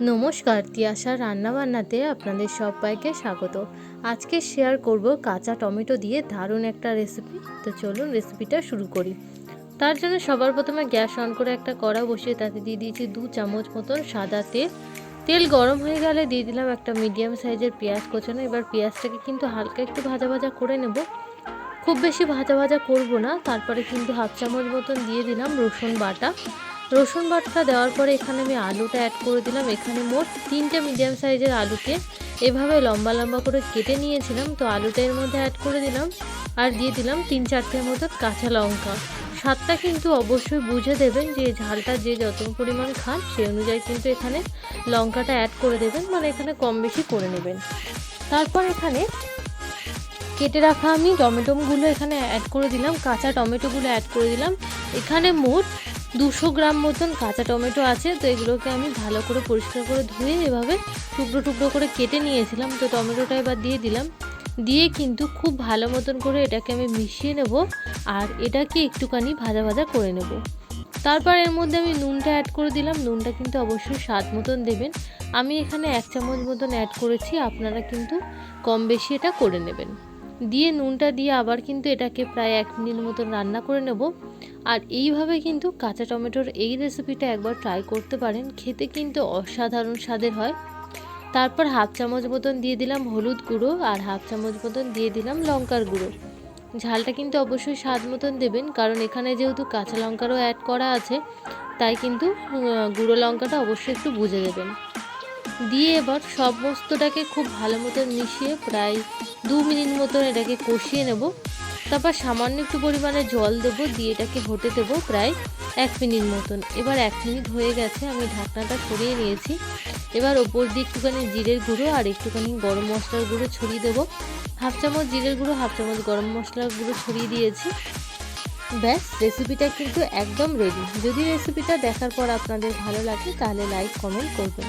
নমস্কার, তিয়াশার রান্নাবান্নাতে আপনাদের সবাইকে স্বাগত। আজকে শেয়ার করব কাঁচা টমেটো দিয়ে দারুণ একটা রেসিপি তো চলুন রেসিপিটা শুরু করি। তার জন্য সবার প্রথমে গ্যাস অন করে একটা কড়া বসিয়ে তাতে দিয়ে দিয়েছি দু চামচ মতন সাদা তেল। তেল গরম হয়ে গেলে দিয়ে দিলাম একটা মিডিয়াম সাইজের পেঁয়াজ কোচানো। এবার পেঁয়াজটাকে কিন্তু হালকা একটু ভাজা ভাজা করে নেব। খুব বেশি ভাজা ভাজা করব না। তারপরে কিন্তু হাফ চামচ মতন দিয়ে দিলাম রসুন বাটা। রসুন বাটা দেওয়ার পরে এখানে আমি আলুটা অ্যাড করে দিলাম। এখানে মোট তিনটে মিডিয়াম সাইজের আলুকে এভাবে লম্বা লম্বা করে কেটে নিয়েছিলাম। তো আলুটা এর মধ্যে অ্যাড করে দিলাম আর দিয়ে দিলাম তিন চারটের মতো কাঁচা লঙ্কা। স্বাদটা কিন্তু অবশ্যই বুঝে দেবেন যে ঝালটা যে যত পরিমাণ খান সেই অনুযায়ী কিন্তু এখানে লঙ্কাটা অ্যাড করে দেবেন। মানে এখানে কম বেশি করে নেবেন। তারপর এখানে কেটে রাখা আমি টমেটোগুলো এখানে অ্যাড করে দিলাম। কাঁচা টমেটোগুলো অ্যাড করে দিলাম। এখানে মোট দুশো গ্রাম মতন কাঁচা টমেটো আছে, তো এগুলোকে আমি ভালো করে পরিষ্কার করে ধুয়ে এভাবে টুকরো টুকরো করে কেটে নিয়েছিলাম, তো টমেটোটা এবার দিয়ে দিলাম। দিয়ে কিন্তু খুব ভালো মতন করে এটাকে আমি মিশিয়ে নেব আর এটাকে একটুখানি ভাজা ভাজা করে নেব। তারপর এর মধ্যে আমি নুনটা অ্যাড করে দিলাম, নুনটা কিন্তু অবশ্যই স্বাদ মতন দেবেন। আমি এখানে এক চামচ মতন অ্যাড করেছি, আপনারা কিন্তু কম বেশি এটা করে নেবেন। দিয়ে নুনটা দিয়ে আবার কিন্তু এটাকে প্রায় এক মিনিট মতন রান্না করে নেব। আর এইভাবে কিন্তু কাঁচা টমেটোর এই রেসিপিটা একবার ট্রাই করতে পারেন, খেতে কিন্তু অসাধারণ স্বাদের হয়। তারপর হাফ চামচ মতন দিয়ে দিলাম হলুদ গুঁড়ো আর হাফ চামচ মতন দিয়ে দিলাম লঙ্কার গুঁড়ো। ঝালটা কিন্তু অবশ্যই স্বাদ মতন দেবেন, কারণ এখানে যেহেতু কাঁচা লঙ্কারও অ্যাড করা আছে, তাই কিন্তু গুঁড়ো লঙ্কাটা অবশ্যই একটু বুঝে দেবেন দিয়ে এবার সমস্তটাকে খুব ভালো মতন মিশিয়ে প্রায় দু মিনিট মতন এটাকে কষিয়ে নেব। তারপর সামান্য একটু পরিমাণে জল দেবো, দিয়ে এটাকে হতে দেবো প্রায় এক মিনিট মতন। এবার এক মিনিট হয়ে গেছে, আমি ঢাকনাটা সরিয়ে নিয়েছি। এবার ওপর দিয়ে একটুখানি জিরের গুঁড়ো আর একটুখানি গরম মশলার গুঁড়ো ছড়িয়ে দেবো। হাফ চামচ জিরের গুঁড়ো, হাফ চামচ গরম মশলার গুঁড়ো ছড়িয়ে দিয়েছি। ব্যাস রেসিপিটা কিন্তু একদম রেডি যদি রেসিপিটা দেখার পর আপনাদের ভালো লাগে, তাহলে লাইক কমেন্ট করবেন।